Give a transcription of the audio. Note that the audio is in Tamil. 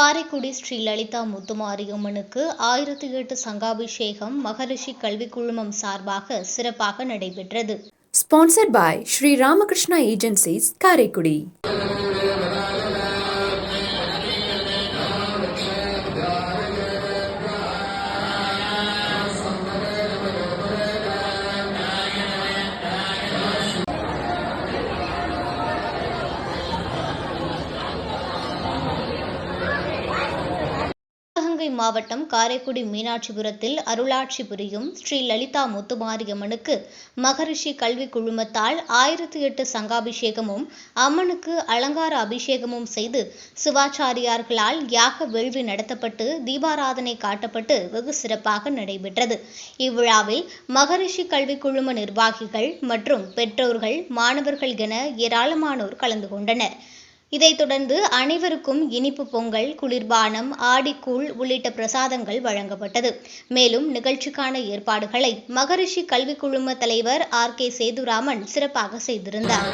காரைக்குடி ஸ்ரீ லலிதா முத்துமாரியம்மனுக்கு ஆயிரத்தி எட்டு சங்காபிஷேகம் மகரிஷி கல்விக் குழுமம் சார்பாக சிறப்பாக நடைபெற்றது. Sponsored by Sri Ramakrishna agencies Karaikudi Sivaganga மாவட்டம் காரைக்குடி மீனாட்சிபுரத்தில் அருளாட்சி புரியும் ஸ்ரீ லலிதா முத்துமாரியம்மனுக்கு மகரிஷி கல்வி குழுமத்தால் ஆயிரத்தி எட்டு சங்காபிஷேகமும் அம்மனுக்கு அலங்கார அபிஷேகமும் செய்து சிவாச்சாரியார்களால் யாக வேள்வி நடத்தப்பட்டு தீபாராதனை காட்டப்பட்டு வெகு சிறப்பாக நடைபெற்றது. இவ்விழாவில் மகரிஷி கல்வி குழும நிர்வாகிகள் மற்றும் பெற்றோர்கள் மாணவர்கள் என ஏராளமானோர் கலந்து கொண்டனர். இதைத் தொடர்ந்து அனைவருக்கும் இனிப்பு பொங்கல் குளிர்பானம் ஆடிக்கூழ் உள்ளிட்ட பிரசாதங்கள் வழங்கப்பட்டது. மேலும் நிகழ்ச்சிக்கான ஏற்பாடுகளை மகரிஷி கல்விக் குழும தலைவர் ஆர் கே சேதுராமன் சிறப்பாக செய்திருந்தார்.